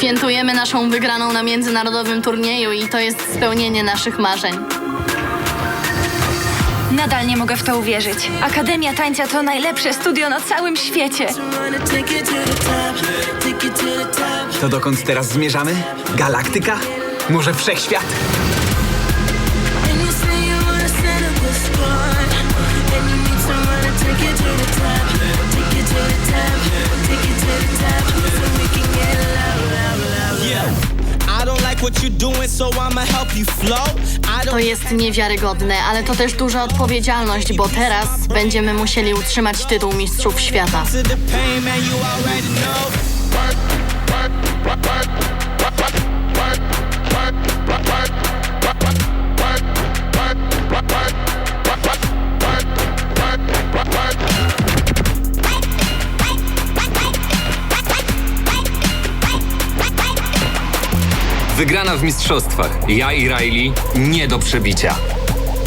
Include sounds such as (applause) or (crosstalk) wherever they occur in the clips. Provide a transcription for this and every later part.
Świętujemy naszą wygraną na międzynarodowym turnieju i to jest spełnienie naszych marzeń. Nadal nie mogę w to uwierzyć. Akademia Tańca to najlepsze studio na całym świecie. To dokąd teraz zmierzamy? Galaktyka? Może wszechświat? To jest niewiarygodne, ale to też duża odpowiedzialność, bo teraz będziemy musieli utrzymać tytuł Mistrzów Świata. Wygrana w mistrzostwach. Ja i Riley nie do przebicia.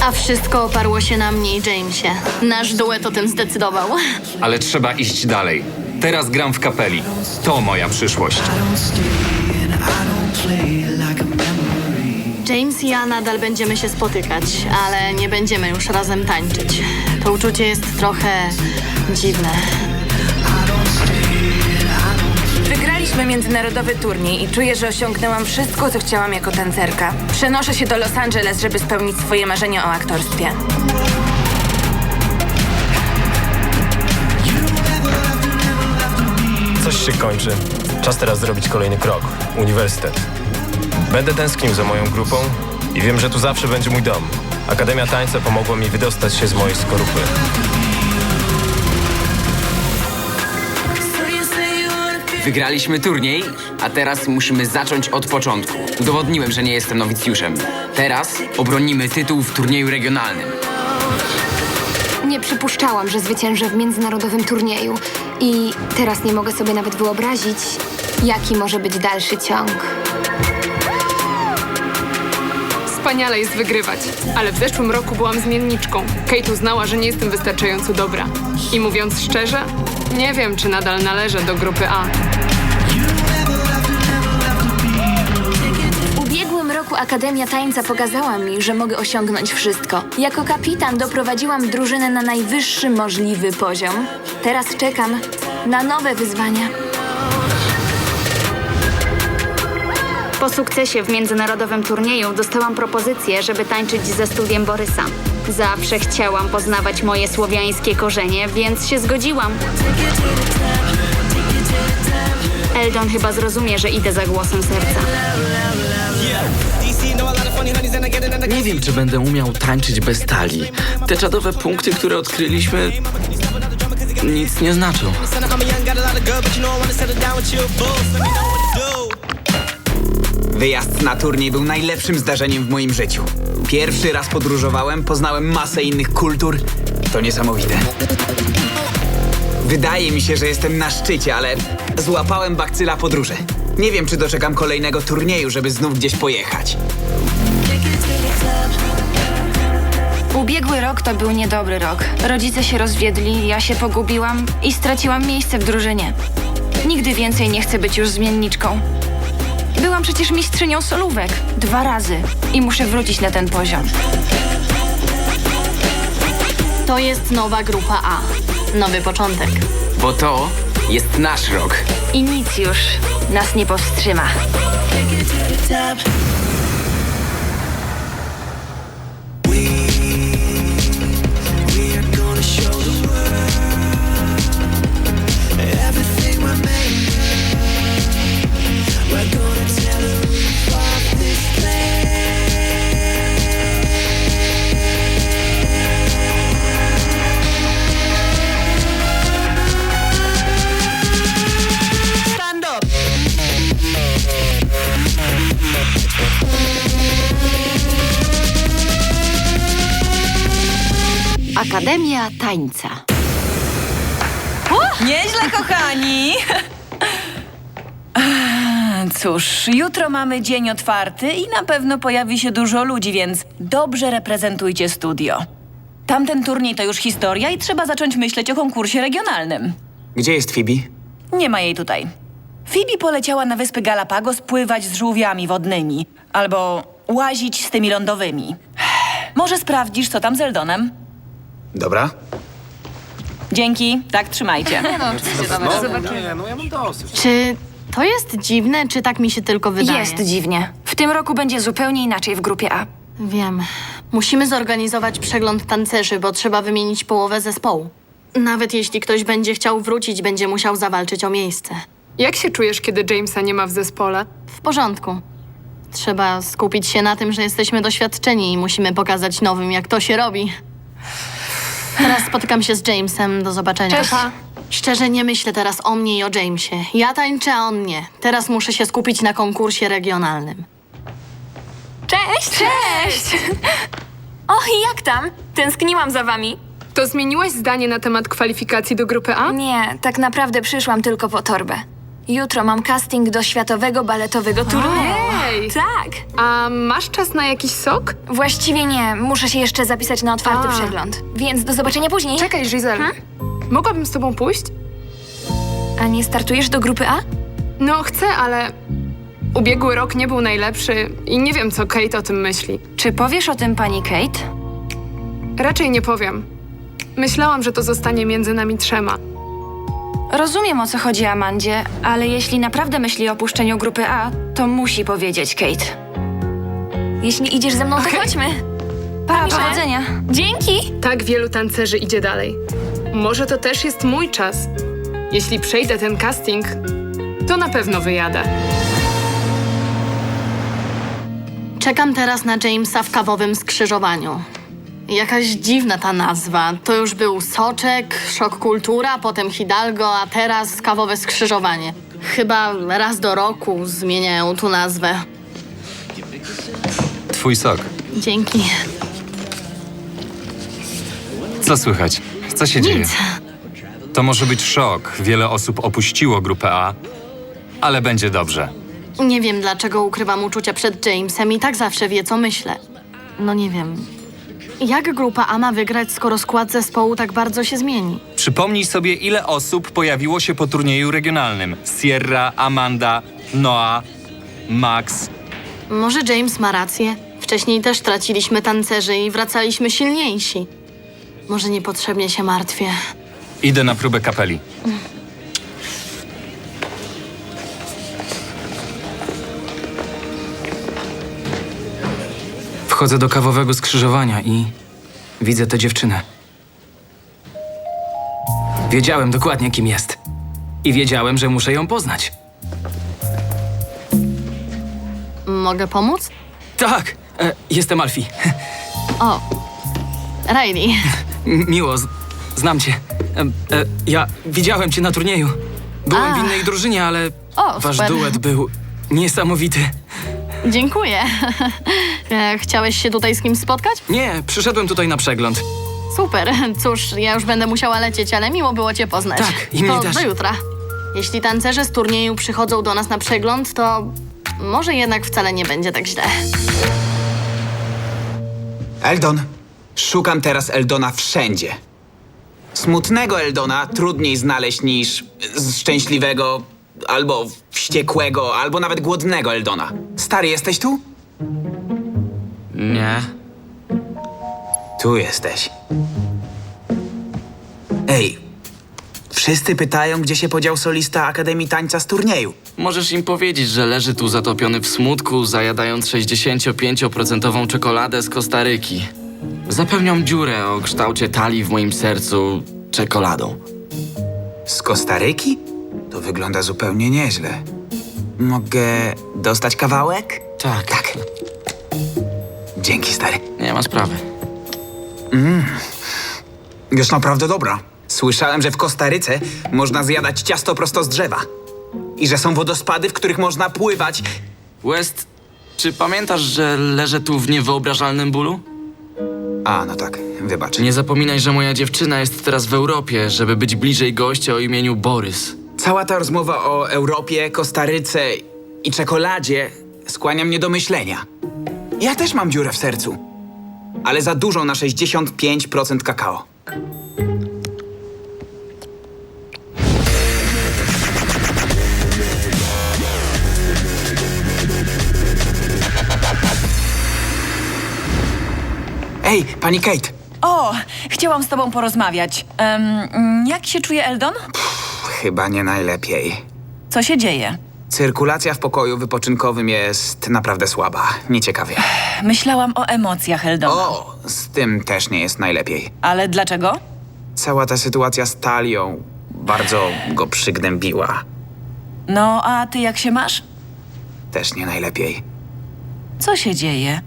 A wszystko oparło się na mnie i Jamesie. Nasz duet o tym zdecydował. Ale trzeba iść dalej. Teraz gram w kapeli. To moja przyszłość. James i ja nadal będziemy się spotykać, ale nie będziemy już razem tańczyć. To uczucie jest trochę dziwne. Wygraliśmy międzynarodowy turniej i czuję, że osiągnęłam wszystko, co chciałam jako tancerka. Przenoszę się do Los Angeles, żeby spełnić swoje marzenia o aktorstwie. Coś się kończy. Czas teraz zrobić kolejny krok. Uniwersytet. Będę tęsknił za moją grupą i wiem, że tu zawsze będzie mój dom. Akademia Tańca pomogła mi wydostać się z mojej skorupy. Wygraliśmy turniej, a teraz musimy zacząć od początku. Udowodniłem, że nie jestem nowicjuszem. Teraz obronimy tytuł w turnieju regionalnym. Nie przypuszczałam, że zwyciężę w międzynarodowym turnieju i teraz nie mogę sobie nawet wyobrazić, jaki może być dalszy ciąg. Wspaniale jest wygrywać, ale w zeszłym roku byłam zmienniczką. Kate uznała, że nie jestem wystarczająco dobra. I mówiąc szczerze, nie wiem, czy nadal należę do grupy A. roku Akademia Tańca pokazała mi, że mogę osiągnąć wszystko. Jako kapitan doprowadziłam drużynę na najwyższy możliwy poziom. Teraz czekam na nowe wyzwania. Po sukcesie w międzynarodowym turnieju dostałam propozycję, żeby tańczyć ze studiem Borysa. Zawsze chciałam poznawać moje słowiańskie korzenie, więc się zgodziłam. Eldon chyba zrozumie, że idę za głosem serca. Nie wiem, czy będę umiał tańczyć bez talii. Te czadowe punkty, które odkryliśmy, nic nie znaczą. Wyjazd na turniej był najlepszym zdarzeniem w moim życiu. Pierwszy raz podróżowałem, poznałem masę innych kultur. To niesamowite. Wydaje mi się, że jestem na szczycie, ale złapałem bakcyla podróży. Nie wiem, czy doczekam kolejnego turnieju, żeby znów gdzieś pojechać. Ubiegły rok to był niedobry rok. Rodzice się rozwiedli, ja się pogubiłam i straciłam miejsce w drużynie. Nigdy więcej nie chcę być już zmienniczką. Byłam przecież mistrzynią solówek dwa razy i muszę wrócić na ten poziom. To jest nowa grupa A. Nowy początek. Bo to jest nasz rok. I nic już nas nie powstrzyma. Akademia Tańca. Nieźle, kochani! (laughs) Cóż, jutro mamy dzień otwarty i na pewno pojawi się dużo ludzi, więc dobrze reprezentujcie studio. Tamten turniej to już historia i trzeba zacząć myśleć o konkursie regionalnym. Gdzie jest Phoebe? Nie ma jej tutaj. Phoebe poleciała na wyspy Galapagos pływać z żółwiami wodnymi albo łazić z tymi lądowymi. (sighs) Może sprawdzisz, co tam z Eldonem? Dobra? Dzięki, tak trzymajcie. Czy to jest dziwne, czy tak mi się tylko wydaje? Jest dziwnie. W tym roku będzie zupełnie inaczej w grupie A. Wiem. Musimy zorganizować przegląd tancerzy, bo trzeba wymienić połowę zespołu. Nawet jeśli ktoś będzie chciał wrócić, będzie musiał zawalczyć o miejsce. Jak się czujesz, kiedy Jamesa nie ma w zespole? W porządku. Trzeba skupić się na tym, że jesteśmy doświadczeni i musimy pokazać nowym, jak to się robi. Teraz spotykam się z Jamesem. Do zobaczenia. Cześć. Szczerze nie myślę teraz o mnie i o Jamesie. Ja tańczę, a on nie. Teraz muszę się skupić na konkursie regionalnym. Cześć! Cześć! (laughs) O, i jak tam? Tęskniłam za wami. To zmieniłaś zdanie na temat kwalifikacji do grupy A? Nie, tak naprawdę przyszłam tylko po torbę. Jutro mam casting do światowego baletowego turnieju. Ej! Tak! A masz czas na jakiś sok? Właściwie nie, muszę się jeszcze zapisać na otwarty A. przegląd. Więc do zobaczenia później. Czekaj, Giselle. Mogłabym z tobą pójść? A nie startujesz do grupy A? No, chcę, ale ubiegły rok nie był najlepszy i nie wiem, co Kate o tym myśli. Czy powiesz o tym pani Kate? Raczej nie powiem. Myślałam, że to zostanie między nami trzema. Rozumiem o co chodzi Amandzie, ale jeśli naprawdę myśli o opuszczeniu grupy A, to musi powiedzieć Kate. Jeśli idziesz ze mną, to chodźmy. Pa, powodzenia. Dzięki! Tak wielu tancerzy idzie dalej. Może to też jest mój czas. Jeśli przejdę ten casting, to na pewno wyjadę. Czekam teraz na Jamesa w kawowym skrzyżowaniu. Jakaś dziwna ta nazwa. To już był Soczek, Szok Kultura, potem Hidalgo, a teraz kawowe skrzyżowanie. Chyba raz do roku zmieniają tu nazwę. Twój sok. Dzięki. Co słychać? Co się dzieje? Nic. To może być szok. Wiele osób opuściło grupę A, ale będzie dobrze. Nie wiem, dlaczego ukrywam uczucia przed Jamesem i tak zawsze wie, co myślę. No nie wiem. Jak grupa A ma wygrać, skoro skład zespołu tak bardzo się zmieni? Przypomnij sobie, ile osób pojawiło się po turnieju regionalnym. Sierra, Amanda, Noah, Max. Może James ma rację? Wcześniej też traciliśmy tancerzy i wracaliśmy silniejsi. Może niepotrzebnie się martwię. Idę na próbę kapeli. Wchodzę do kawowego skrzyżowania i widzę tę dziewczynę. Wiedziałem dokładnie, kim jest. I wiedziałem, że muszę ją poznać. Mogę pomóc? Tak, e, jestem Alfie. O, Riley. M- Miło, z- znam cię. E, e, ja widziałem cię na turnieju. Byłem A. w innej drużynie, ale O, wasz super. duet był niesamowity. Dziękuję. (laughs) E, Chciałeś się tutaj z kimś spotkać? Nie, przyszedłem tutaj na przegląd. Super. (laughs) Cóż, ja już będę musiała lecieć, ale miło było cię poznać. Tak, i mnie to też. do jutra. Jeśli tancerze z turnieju przychodzą do nas na przegląd, to może jednak wcale nie będzie tak źle. Eldon. Szukam teraz Eldona wszędzie. Smutnego Eldona trudniej znaleźć niż z- szczęśliwego, albo wściekłego, albo nawet głodnego Eldona. Stary, jesteś tu? Nie. Tu jesteś. Ej, wszyscy pytają, gdzie się podział solista Akademii Tańca z turnieju. Możesz im powiedzieć, że leży tu zatopiony w smutku, zajadając 65% czekoladę z Kostaryki. Zapełniam dziurę o kształcie talii w moim sercu czekoladą. Z Kostaryki? To wygląda zupełnie nieźle. Mogę dostać kawałek? Tak. Tak. Dzięki, stary. Nie ma sprawy. Jest naprawdę dobra. Słyszałem, że w Kostaryce można zjadać ciasto prosto z drzewa. I że są wodospady, w których można pływać. West, czy pamiętasz, że leżę tu w niewyobrażalnym bólu? A, no tak, wybacz. Nie zapominaj, że moja dziewczyna jest teraz w Europie, żeby być bliżej gościa o imieniu Borys. Cała ta rozmowa o Europie, Kostaryce i czekoladzie skłania mnie do myślenia. Ja też mam dziurę w sercu, ale za dużo na 65% kakao. Ej, pani Kate! O, chciałam z tobą porozmawiać. Jak się czuje Eldon? Chyba nie najlepiej. Co się dzieje? Cyrkulacja w pokoju wypoczynkowym jest naprawdę słaba. Nieciekawie. Myślałam o emocjach Eldona. O, z tym też nie jest najlepiej. Ale dlaczego? Cała ta sytuacja z Talią bardzo go przygnębiła. No, a ty jak się masz? Też nie najlepiej. Co się dzieje?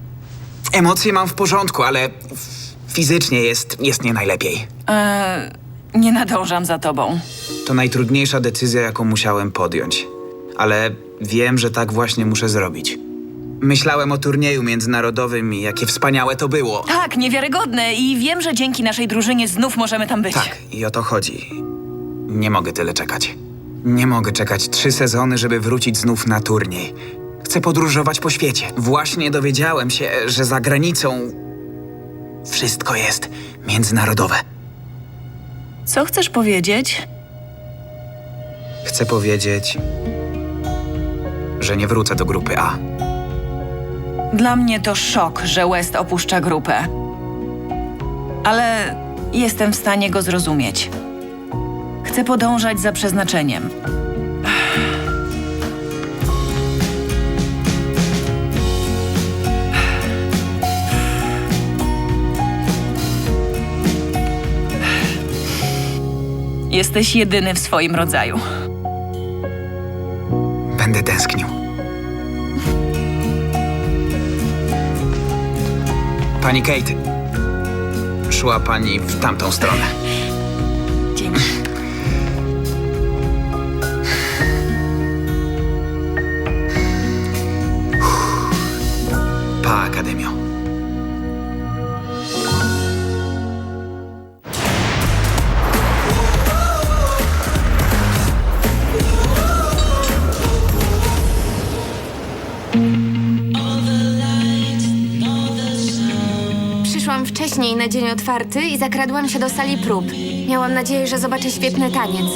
Emocje mam w porządku, ale f- fizycznie jest, jest nie najlepiej. E, nie nadążam za tobą. To najtrudniejsza decyzja, jaką musiałem podjąć. Ale wiem, że tak właśnie muszę zrobić. Myślałem o turnieju międzynarodowym i jakie wspaniałe to było. Tak, niewiarygodne i wiem, że dzięki naszej drużynie znów możemy tam być. Tak, i o to chodzi. Nie mogę tyle czekać. Nie mogę czekać trzy sezony, żeby wrócić znów na turniej. Chcę podróżować po świecie. Właśnie dowiedziałem się, że za granicą wszystko jest międzynarodowe. Co chcesz powiedzieć? Chcę powiedzieć, że nie wrócę do grupy A. Dla mnie to szok, że West opuszcza grupę. Ale jestem w stanie go zrozumieć. Chcę podążać za przeznaczeniem. Jesteś jedyny w swoim rodzaju. Będę tęsknił. Pani Kate, szła pani w tamtą stronę. Wcześniej na dzień otwarty i zakradłam się do sali prób. Miałam nadzieję, że zobaczę świetny taniec.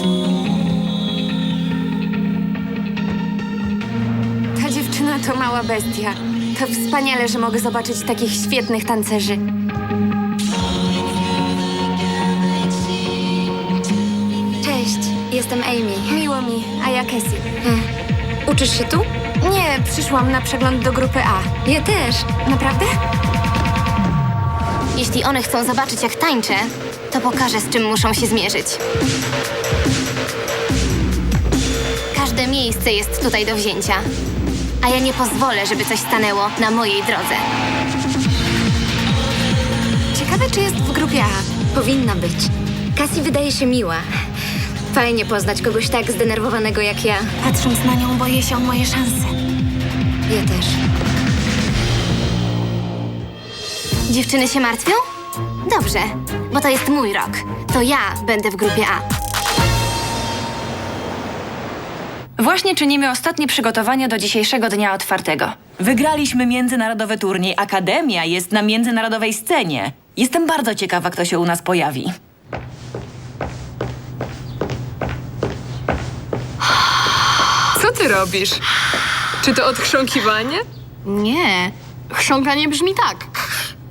Ta dziewczyna to mała bestia. To wspaniale, że mogę zobaczyć takich świetnych tancerzy. Cześć, jestem Amy. Miło mi, a ja Cassie. Uczysz się tu? Nie, przyszłam na przegląd do grupy A. Ja też. Naprawdę? Jeśli one chcą zobaczyć, jak tańczę, to pokażę, z czym muszą się zmierzyć. Każde miejsce jest tutaj do wzięcia, a ja nie pozwolę, żeby coś stanęło na mojej drodze. Ciekawe, czy jest w grupie A. Powinna być. Cassie wydaje się miła. Fajnie poznać kogoś tak zdenerwowanego jak ja. Patrząc na nią, boję się o moje szanse. Ja też. Dziewczyny się martwią? Dobrze, bo to jest mój rok. To ja będę w grupie A. Właśnie czynimy ostatnie przygotowania do dzisiejszego dnia otwartego. Wygraliśmy międzynarodowy turniej. Akademia jest na międzynarodowej scenie. Jestem bardzo ciekawa, kto się u nas pojawi. Co ty robisz? Czy to odchrząkiwanie? Nie, chrząkanie brzmi tak.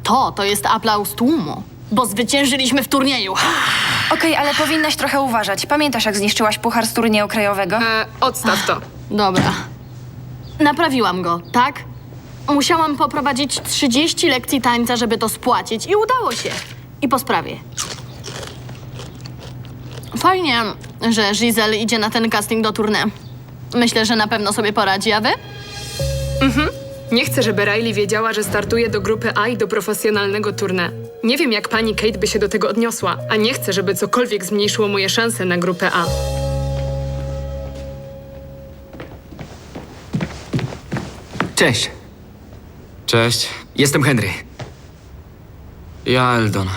To, to jest aplauz tłumu, bo zwyciężyliśmy w turnieju. (sighs) Okej, ale powinnaś trochę uważać. Pamiętasz, jak zniszczyłaś puchar z turnieju krajowego? E, odstaw to. Dobra. Naprawiłam go, tak? Musiałam poprowadzić 30 lekcji tańca, żeby to spłacić i udało się. I po sprawie. Fajnie, że Giselle idzie na ten casting do tournée. Myślę, że na pewno sobie poradzi, a wy? Nie chcę, żeby Riley wiedziała, że startuje do grupy A i do profesjonalnego tournée. Nie wiem, jak pani Kate by się do tego odniosła, a nie chcę, żeby cokolwiek zmniejszyło moje szanse na grupę A. Cześć. Cześć. Jestem Henry. Ja Eldon.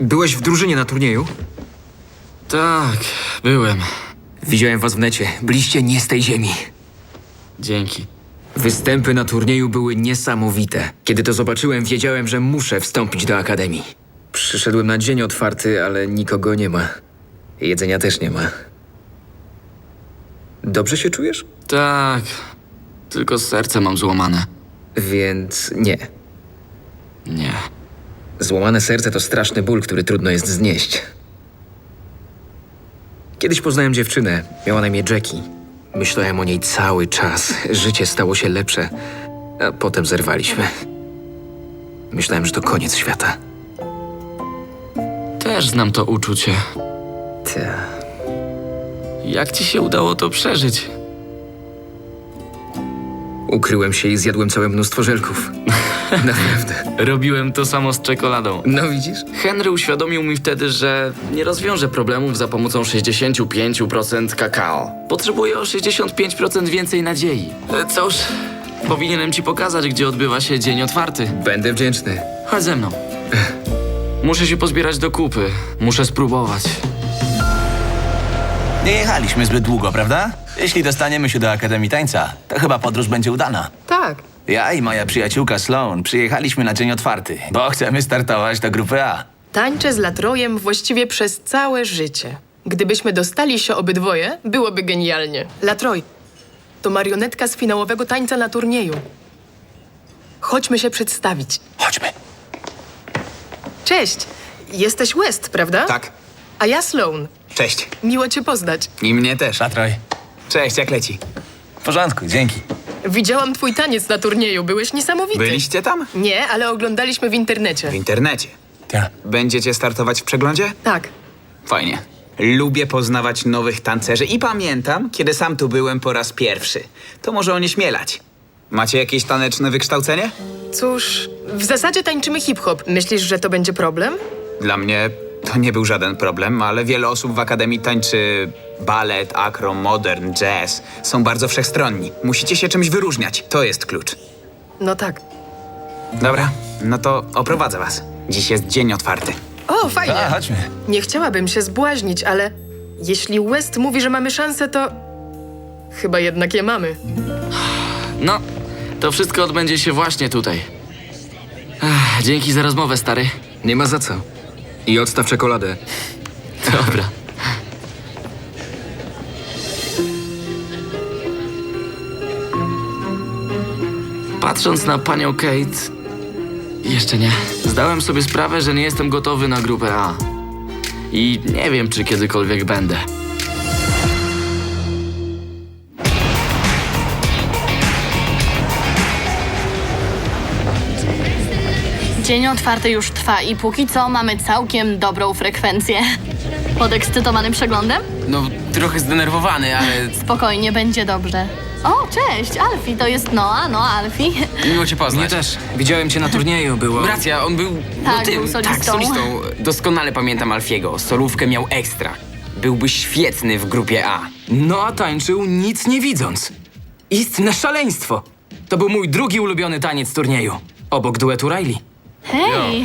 Byłeś w drużynie na turnieju? Tak, byłem. Widziałem was w necie. Byliście nie z tej ziemi. Dzięki. Występy na turnieju były niesamowite. Kiedy to zobaczyłem, wiedziałem, że muszę wstąpić do akademii. Przyszedłem na dzień otwarty, ale nikogo nie ma. Jedzenia też nie ma. Dobrze się czujesz? Tak. Tylko serce mam złamane. Więc nie. Nie. Złamane serce to straszny ból, który trudno jest znieść. Kiedyś poznałem dziewczynę, miała na imię Jackie. Myślałem o niej cały czas. Życie stało się lepsze, a potem zerwaliśmy. Myślałem, że to koniec świata. Też znam to uczucie. Ta. Jak ci się udało to przeżyć? Ukryłem się i zjadłem całe mnóstwo żelków. (laughs) Naprawdę. Robiłem to samo z czekoladą. No widzisz? Henry uświadomił mi wtedy, że nie rozwiąże problemów za pomocą 65% kakao. Potrzebuję o 65% więcej nadziei. E, Cóż, powinienem ci pokazać, gdzie odbywa się dzień otwarty. Będę wdzięczny. Chodź ze mną. Muszę się pozbierać do kupy. Muszę spróbować. Nie jechaliśmy zbyt długo, prawda? Jeśli dostaniemy się do Akademii Tańca, to chyba podróż będzie udana. Tak. Ja i moja przyjaciółka Sloan przyjechaliśmy na dzień otwarty, bo chcemy startować do grupy A. Tańczę z Latrojem właściwie przez całe życie. Gdybyśmy dostali się obydwoje, byłoby genialnie. Latroj, to marionetka z finałowego tańca na turnieju. Chodźmy się przedstawić. Chodźmy. Cześć! Jesteś West, prawda? Tak. A ja Sloan. Cześć. Miło cię poznać. I mnie też. Latroj. Cześć, jak leci? W porządku, dzięki. Widziałam twój taniec na turnieju, byłeś niesamowity. Byliście tam? Nie, ale oglądaliśmy w internecie. W internecie. Tak. Będziecie startować w przeglądzie? Tak. Fajnie. Lubię poznawać nowych tancerzy i pamiętam, kiedy sam tu byłem po raz pierwszy. To może onieśmielać. Macie jakieś taneczne wykształcenie? Cóż, w zasadzie tańczymy hip-hop. Myślisz, że to będzie problem? Dla mnie to nie był żaden problem, ale wiele osób w akademii tańczy balet, akro, modern, jazz. Są bardzo wszechstronni. Musicie się czymś wyróżniać. To jest klucz. No tak. Dobra, no to oprowadzę was. Dziś jest dzień otwarty. O, fajnie. A, chodźmy. Nie chciałabym się zbłaźnić, ale jeśli West mówi, że mamy szansę, to chyba jednak je mamy. No, to wszystko odbędzie się właśnie tutaj. Ech, dzięki za rozmowę, stary. Nie ma za co. I odstaw czekoladę. Dobra. Patrząc na panią Kate, jeszcze nie. Zdałem sobie sprawę, że nie jestem gotowy na grupę A. I nie wiem, czy kiedykolwiek będę. Dzień otwarty już trwa i póki co mamy całkiem dobrą frekwencję. Podekscytowany przeglądem? No, trochę zdenerwowany, ale Spokojnie, będzie dobrze. O, cześć, Alfie, to jest Noa, no Alfie. (laughs) miło cię poznać. Mnie też. Widziałem cię na turnieju, było... Racja, on był. no Tak, tym, był solistą. Tak, solistą. Doskonale pamiętam Alfiego. Solówkę miał ekstra. Byłby świetny w grupie A. No a tańczył nic nie widząc. Istne szaleństwo. To był mój drugi ulubiony taniec turnieju. Obok duetu Riley. Hej!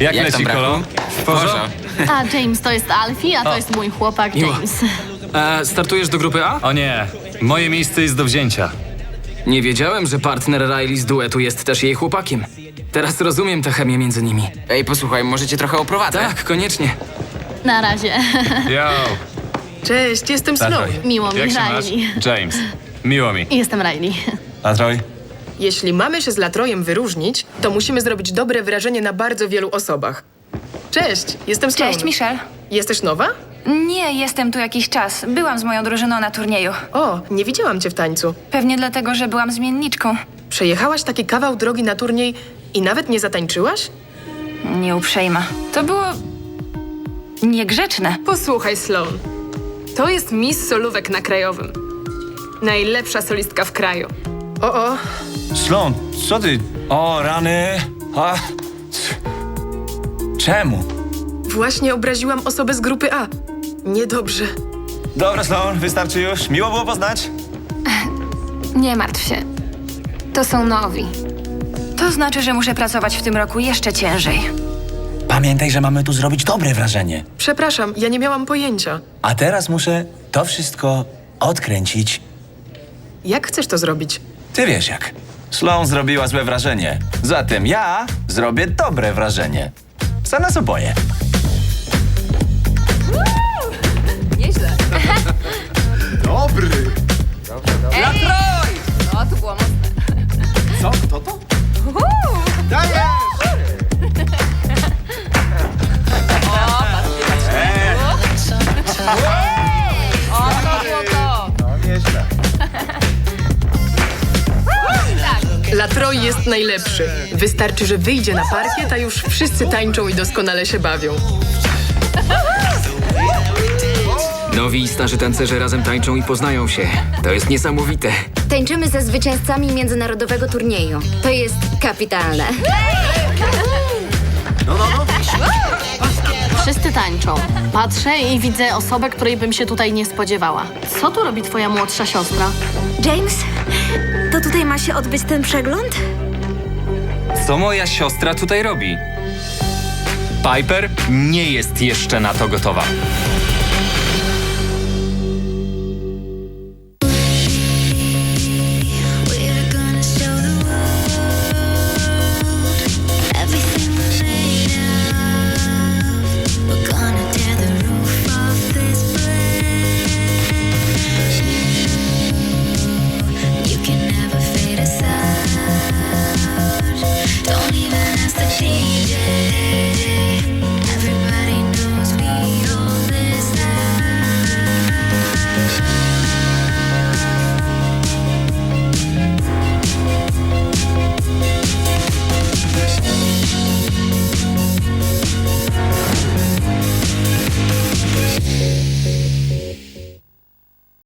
Jak, Jak leci, tam, brachu? Kolo? W porządku? A James to jest Alfie, a to jest mój chłopak Miło. James. E, startujesz do grupy A? O nie, moje miejsce jest do wzięcia. Nie wiedziałem, że partner Riley z duetu jest też jej chłopakiem. Teraz rozumiem tę chemię między nimi. Ej, posłuchaj, może cię trochę oprowadzę? Tak, koniecznie. Na razie. (laughs) Yo, Cześć, jestem. Latroj. Miło mi, jak się masz? Riley. James. Miło mi. Jestem Riley. Latroj. Jeśli mamy się z Latrojem wyróżnić, to musimy zrobić dobre wrażenie na bardzo wielu osobach. Cześć, jestem Sloan. Cześć, Michelle. Jesteś nowa? Nie, jestem tu jakiś czas. Byłam z moją drużyną na turnieju. O, nie widziałam cię w tańcu. Pewnie dlatego, że byłam zmienniczką. Przejechałaś taki kawał drogi na turniej i nawet nie zatańczyłaś? Nieuprzejma. To było... niegrzeczne. Posłuchaj, Sloan. To jest Miss Solówek na krajowym. Najlepsza solistka w kraju. O, o, Sloan, co ty? O, rany. A... c- Czemu? właśnie obraziłam osobę z grupy A. Niedobrze. Dobra, Sloan, wystarczy już. Miło było poznać. Nie martw się. To są nowi. To znaczy, że muszę pracować w tym roku jeszcze ciężej. Pamiętaj, że mamy tu zrobić dobre wrażenie. Przepraszam, ja nie miałam pojęcia. A teraz muszę to wszystko odkręcić. Jak chcesz to zrobić? Ty wiesz jak. Sloan zrobiła złe wrażenie. Zatem ja zrobię dobre wrażenie. Za nas oboje. O, to było mocne. Co? Kto to? Latroy jest najlepszy. Wystarczy, że wyjdzie na parkiet, a już wszyscy tańczą i doskonale się bawią. Nowi i starzy tancerze razem tańczą i poznają się. To jest niesamowite. Tańczymy ze zwycięzcami międzynarodowego turnieju. To jest kapitalne. Wszyscy tańczą. Patrzę i widzę osobę, której bym się tutaj nie spodziewała. Co tu robi twoja młodsza siostra? James, to tutaj ma się odbyć ten przegląd? Co moja siostra tutaj robi? Piper nie jest jeszcze na to gotowa.